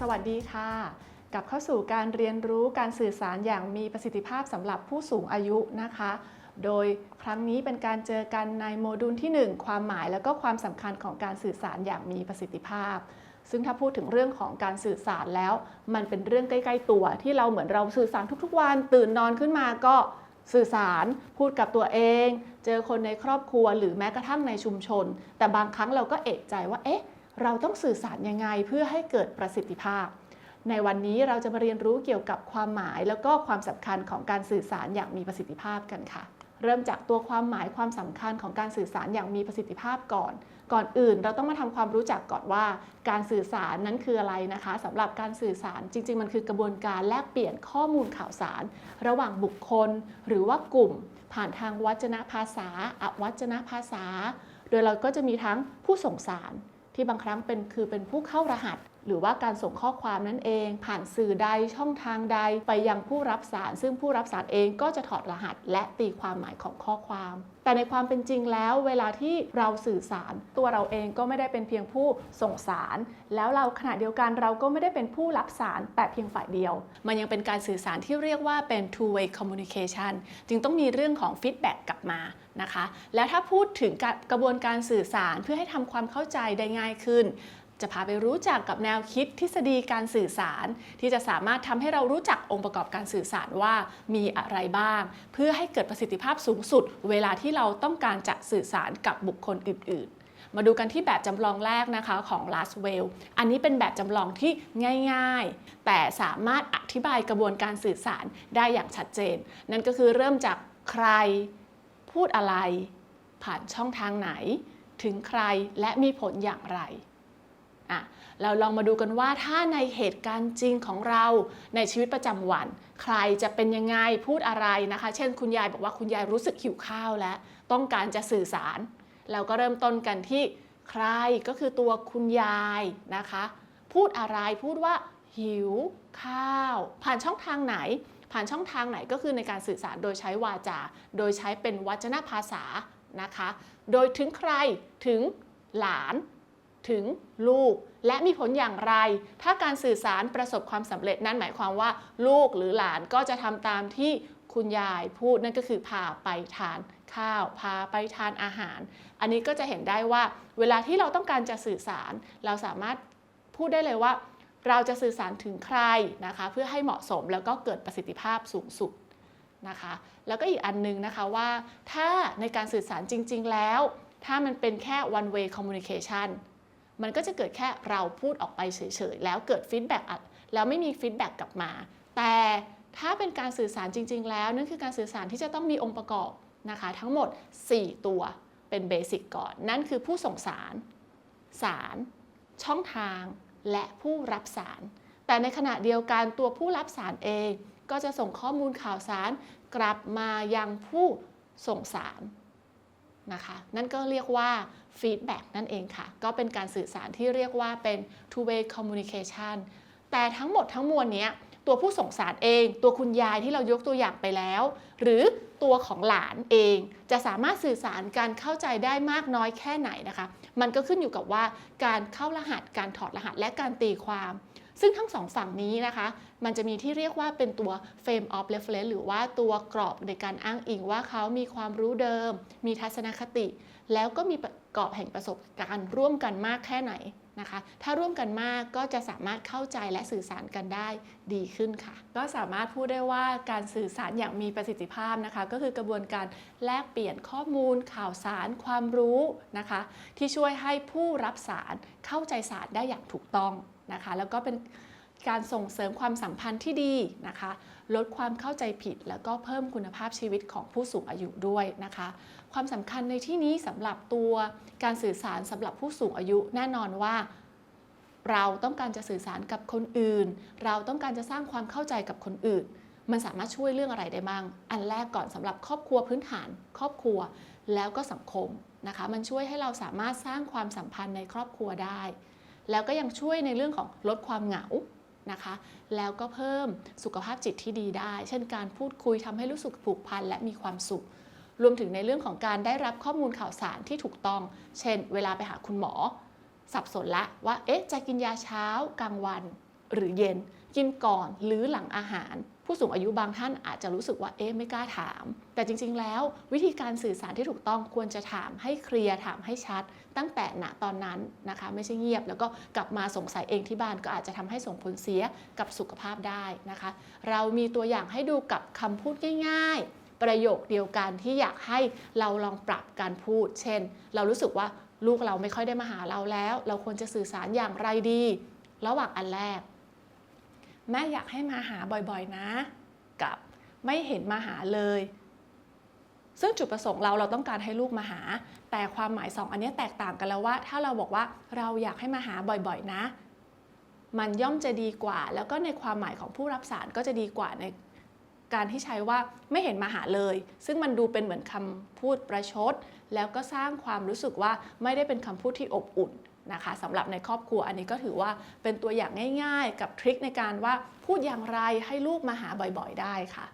สวัสดีค่ะ กลับเข้าสู่การเรียนรู้การสื่อสารอย่างมีประสิทธิภาพสำหรับผู้สูงอายุนะคะ โดยครั้งนี้เป็นการเจอกันในโมดูลที่ 1 ความหมายและก็ความสำคัญของการสื่อสารอย่างมีประสิทธิภาพ ซึ่งถ้าพูดถึงเรื่องของการสื่อสารแล้ว มันเป็นเรื่องใกล้ๆตัว ที่เราเหมือนเราสื่อสารทุกๆ วัน ตื่นนอนขึ้นมาก็สื่อสารพูดกับตัวเอง เจอคนในครอบครัวหรือแม้กระทั่งในชุมชน แต่บางครั้งเราก็เอกใจว่าเอ๊ะ เราต้องสื่อสารยังไงเพื่อให้เกิดประสิทธิภาพ ในวันนี้เราจะมาเรียนรู้เกี่ยวกับความหมายแล้วก็ความสำคัญของการสื่อสารอย่างมีประสิทธิภาพกันค่ะ เริ่มจากตัวความหมายความสำคัญของการสื่อสารอย่างมีประสิทธิภาพก่อน ก่อนอื่นเราต้องมาทำความรู้จักก่อนว่า การสื่อสารนั้นคืออะไรนะคะสำหรับการสื่อสารจริง ๆ มันคือกระบวนการแลกเปลี่ยนข้อมูลข่าวสาร ระหว่างบุคคล หรือว่ากลุ่ม ผ่านทางวัจนภาษาอวัจนภาษา โดยเราก็จะมีทั้งผู้ส่งสาร ที่บางครั้งเป็นคือเป็นผู้เข้ารหัส หรือว่าการส่งข้อความนั่นเอง ผ่านสื่อใดช่องทางใดไปยังผู้รับสาร ซึ่งผู้รับสารเองก็จะถอดรหัส และตีความหมายของข้อความ แต่ในความเป็นจริงแล้ว เวลาที่เราสื่อสาร ตัวเราเองก็ไม่ได้เป็นเพียงผู้ส่งสาร แล้วเราขณะเดียวกันเราก็ไม่ได้เป็นผู้รับสารแต่เพียงฝ่ายเดียว มันยังเป็นการสื่อสารที่เรียกว่าเป็น two way communication จึงต้องมีเรื่องของ feedback กลับมานะคะ แล้วถ้าพูดถึงกระบวนการสื่อสารเพื่อให้ทำความเข้าใจได้ง่ายขึ้น จะพาไปรู้จักกับแนวคิดทฤษฎีการสื่อสาร ที่จะสามารถทำให้เรารู้จักองค์ประกอบการสื่อสารว่ามีอะไรบ้าง เพื่อให้เกิดประสิทธิภาพสูงสุด เวลาที่เราต้องการจะสื่อสารกับบุคคลอื่น ๆมาดูกันที่แบบจำลองแรกนะคะของ Last w e l l อันนี้เป็นแบบจำลองที่ง่ายๆ แต่สามารถอธิบายกระบวนการสื่อสารได้อย่างชัดเจน นั่นก็คือเริ่มจากใคร พูดอะไร ผ่านช่องทางไหน ถึงใครและมีผลอย่างไร อะเราลองมาดูกันว่าถ้าในเหตุการณ์จริงของเราในชีวิตประจำวัน ใครจะเป็นยังไงพูดอะไรนะคะ เช่นคุณยายบอกว่าคุณยายรู้สึกหิวข้าวแล้วต้องการจะสื่อสาร เราก็เริ่มต้นกันที่ใครก็คือตัวคุณยายนะคะ พูดอะไรพูดว่าหิวข้าว ผ่านช่องทางไหน ผ่านช่องทางไหนก็คือในการสื่อสารโดยใช้วาจา โดยใช้เป็นวจนภาษานะคะ โดยถึงใครถึงหลาน ถึงลูก และมีผลอย่างไร ถ้าการสื่อสารประสบความสำเร็จนั่นหมายความว่า ลูกหรือหลานก็จะทำตามที่คุณยายพูดนั่นก็คือพาไปทานข้าว พาไปทานอาหาร อันนี้ก็จะเห็นได้ว่า เวลาที่เราต้องการจะสื่อสาร เราสามารถพูดได้เลยว่า เราจะสื่อสารถึงใครนะคะ เพื่อให้เหมาะสมแล้วก็เกิดประสิทธิภาพสูงสุดนะคะ แล้วก็อีกอันนึงนะคะว่า ถ้าในการสื่อสารจริง ๆ แล้ว ถ้ามันเป็นแค่ one way communication มันก็จะเกิดแค่เราพูดออกไปเฉยๆ แล้วเกิดฟีดแบ็กแล้วไม่มีฟีดแบ็กกลับมา แต่ถ้าเป็นการสื่อสารจริง ๆ แล้วนั่นคือการสื่อสารที่จะต้องมีองค์ประกอบนะคะทั้งหมด 4 ตัวเป็นเบสิกก่อน นั่นคือผู้ส่งสาร สาร ช่องทาง และผู้รับสาร แต่ในขณะเดียวกันตัวผู้รับสารเอง ก็จะส่งข้อมูลข่าวสาร กลับมายังผู้ส่งสารนะคะ นั่นก็เรียกว่า ฟีดแบ็กนั่นเองค่ะ ก็เป็นการสื่อสารที่เรียกว่าเป็น two way communication แต่ทั้งหมดทั้งมวลนี้ตัวผู้ส่งสารเอง ตัวคุณยายที่เรายกตัวอย่างไปแล้ว หรือตัวของหลานเอง จะสามารถสื่อสารการเข้าใจได้มากน้อยแค่ไหนนะคะ มันก็ขึ้นอยู่กับว่าการเข้ารหัสการถอดรหัสและการตีความ ซึ่งทั้งสองฝั่งนี้นะคะ มันจะมีที่เรียกว่าเป็นตัว frame of reference หรือว่าตัวกรอบในการอ้างอิงว่าเขามีความรู้เดิม มีทัศนคติ แล้วก็มีกรอบแห่งประสบการณ์ร่วมกันมากแค่ไหน นะคะ ถ้าร่วมกันมากก็จะสามารถเข้าใจและสื่อสารกันได้ดีขึ้นค่ะ ก็สามารถพูดได้ว่าการสื่อสารอย่างมีประสิทธิภาพนะคะ ก็คือกระบวนการแลกเปลี่ยนข้อมูล ข่าวสาร ความรู้นะคะ ที่ช่วยให้ผู้รับสารเข้าใจสารได้อย่างถูกต้องนะคะ แล้วก็เป็น การส่งเสริมความสัมพันธ์ที่ดีนะคะ ลดความเข้าใจผิด แล้วก็เพิ่มคุณภาพชีวิตของผู้สูงอายุด้วยนะคะ ความสำคัญในที่นี้สำหรับตัวการสื่อสารสำหรับผู้สูงอายุแน่นอนว่าเราต้องการจะสื่อสารกับคนอื่น เราต้องการจะสร้างความเข้าใจกับคนอื่น มันสามารถช่วยเรื่องอะไรได้บ้าง อันแรกก่อนสำหรับครอบครัวพื้นฐาน ครอบครัวแล้วก็สังคมนะคะ มันช่วยให้เราสามารถสร้างความสัมพันธ์ในครอบครัวได้ แล้วก็ยังช่วยในเรื่องของลดความเหงา นะคะ แล้วก็เพิ่มสุขภาพจิตที่ดีได้ เช่นการพูดคุยทำให้รู้สึกผูกพันและมีความสุข รวมถึงในเรื่องของการได้รับข้อมูลข่าวสารที่ถูกต้อง เช่น เวลาไปหาคุณหมอ สับสนละว่าเอ๊ะจะกินยาเช้ากลางวัน หรือเย็น กินก่อนหรือหลังอาหาร ผู้สูงอายุบางท่านอาจจะรู้สึกว่าเอ๊ะไม่กล้าถาม แต่จริง ๆ แล้ว วิธีการสื่อสารที่ถูกต้องควรจะถามให้เคลียร์ถามให้ชัด ตั้งแต่ณตอนนั้นนะคะ ไม่ใช่เงียบ แล้วก็กลับมาสงสัยเองที่บ้านก็อาจจะทำให้ส่งผลเสียกับสุขภาพได้นะคะ เรามีตัวอย่างให้ดูกับคำพูดง่ายๆประโยคเดียวกันที่อยากให้เราลองปรับการพูด เช่น เรารู้สึกว่าลูกเราไม่ค่อยได้มาหาเราแล้ว เราควรจะสื่อสารอย่างไรดี ระหว่างอันแรก แม่อยากให้มาหาบ่อยๆนะ กับไม่เห็นมาหาเลย ซึ่งจุดประสงค์เราเราต้องการให้ลูกมาหา แต่ความหมายสองอันเนี้ยแตกต่างกันแล้วว่า ถ้าเราบอกว่าเราอยากให้มาหาบ่อยๆนะ มันย่อมจะดีกว่า แล้วก็ในความหมายของผู้รับสารก็จะดีกว่าในการที่ใช้ว่าไม่เห็นมาหาเลย ซึ่งมันดูเป็นเหมือนคำพูดประชด แล้วก็สร้างความรู้สึกว่าไม่ได้เป็นคำพูดที่อบอุ่น นะคะสำหรับในครอบครัวอันนี้ก็ถือว่าเป็นตัวอย่างง่าย ๆ กับทริคในการว่าพูดอย่างไรให้ลูกมาหาบ่อยๆ ได้ค่ะ